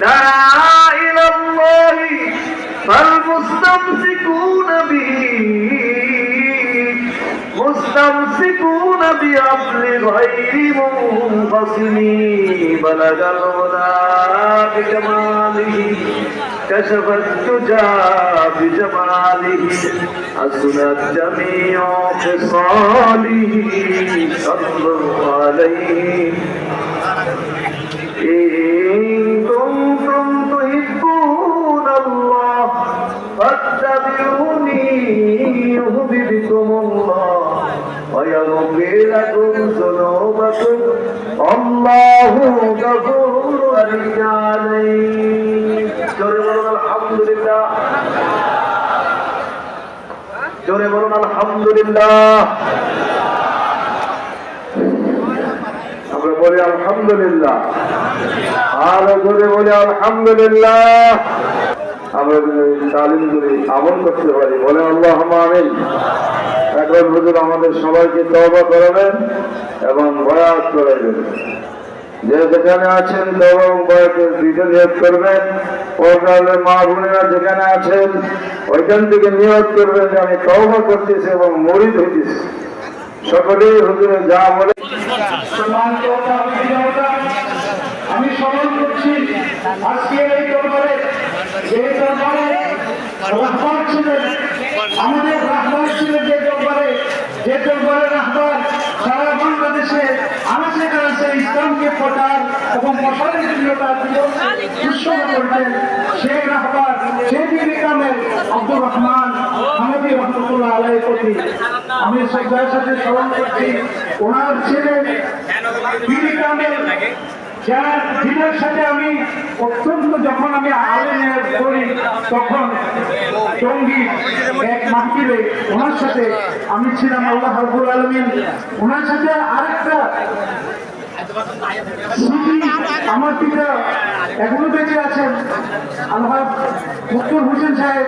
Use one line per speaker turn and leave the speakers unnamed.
دعا إلى الله فالمستمسكون به مستمسكون بأصل غير منفصل بلغ الغنى بجماله كشف الدجى بجماله حسنت جميع خصاله صلى الله عليه إن كنتم تحبون الله فاتبعوني يهببكم الله ويغفر لكم ذنوبكم الله غفور عليم জোরে বলুন, আলহামদুলিল্লাহ। আমরা বলি, আলহামদুলিল্লাহ। আরও জোরে বলি, আলহামদুলিল্লাহ। আমল করতে পারি বলে আল্লাহ আমাদের সবাইকে করাবেন এবং যে যেখানে আছেন তওবা এবং বয়াতের করবেন। পর্দালের মা বোনেরা যেখানে আছেন, ওইখান থেকে নিয়োগ করবেন যে আমি তওবা করতেছি এবং মরিদ হইতেছি। সকলেই হুজুরে যা বলে
আমি স্মরণ করছি যে দরবারে রাহবার যে দরবারে যে দরবারে আমি শ্রদ্ধার সাথে স্মরণ করছি ওনার দিনের সাথে আমি অত্যন্ত যখন আমি আলেমে করি তখন টঙ্গী এক মাহফিলে ওনার সাথে আমি ছিলাম আল্লাহ হাবুল আলমিন। ওনার সাথে আরেকটা আমার পিতা এখনও বেঁচে আছেন। আমার মুক্তুর হোসেন সাহেব